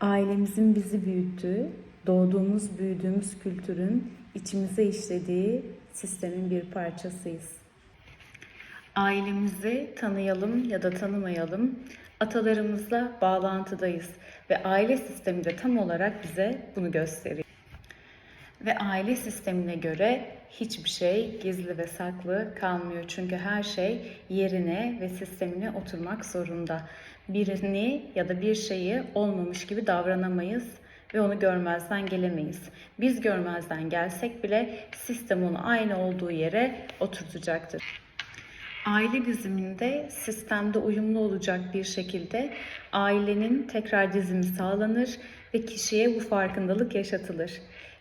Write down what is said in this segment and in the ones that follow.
Ailemizin bizi büyüttüğü, doğduğumuz, büyüdüğümüz kültürün içimize işlediği sistemin bir parçasıyız. Ailemizi tanıyalım ya da tanımayalım, atalarımızla bağlantıdayız ve aile sistemi de tam olarak bize bunu gösteriyor. Ve aile sistemine göre hiçbir şey gizli ve saklı kalmıyor. Çünkü her şey yerine ve sistemine oturmak zorunda. Birini ya da bir şeyi olmamış gibi davranamayız ve onu görmezden gelemeyiz. Biz görmezden gelsek bile sistem onu aynı olduğu yere oturtacaktır. Aile diziminde sistemde uyumlu olacak bir şekilde ailenin tekrar dizimi sağlanır ve kişiye bu farkındalık yaşatılır.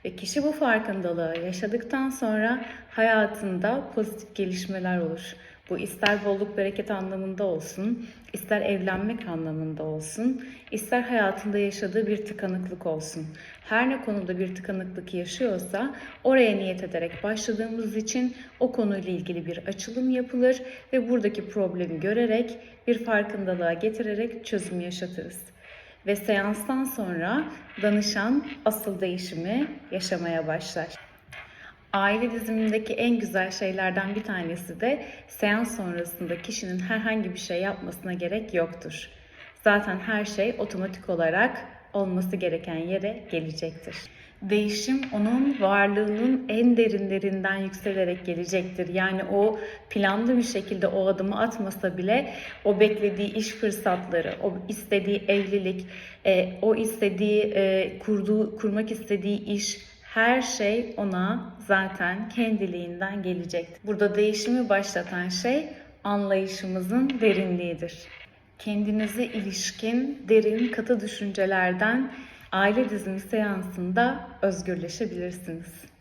Ve kişi bu farkındalığı yaşadıktan sonra hayatında pozitif gelişmeler olur. Bu ister bolluk bereket anlamında olsun, ister evlenmek anlamında olsun, ister hayatında yaşadığı bir tıkanıklık olsun. Her ne konuda bir tıkanıklık yaşıyorsa oraya niyet ederek başladığımız için o konuyla ilgili bir açılım yapılır ve buradaki problemi görerek bir farkındalığa getirerek çözüm yaşatırız. Ve seanstan sonra danışan asıl değişimi yaşamaya başlar. Aile dizimindeki en güzel şeylerden bir tanesi de seans sonrasında kişinin herhangi bir şey yapmasına gerek yoktur. Zaten her şey otomatik olarak olması gereken yere gelecektir. Değişim onun varlığının en derinlerinden yükselerek gelecektir. Yani o planlı bir şekilde o adımı atmasa bile o beklediği iş fırsatları, o istediği evlilik, e, o istediği e, kurduğu kurmak istediği iş her şey ona zaten kendiliğinden gelecektir. Burada değişimi başlatan şey anlayışımızın derinliğidir. Kendinize ilişkin derin katı düşüncelerden aile dizimi seansında özgürleşebilirsiniz.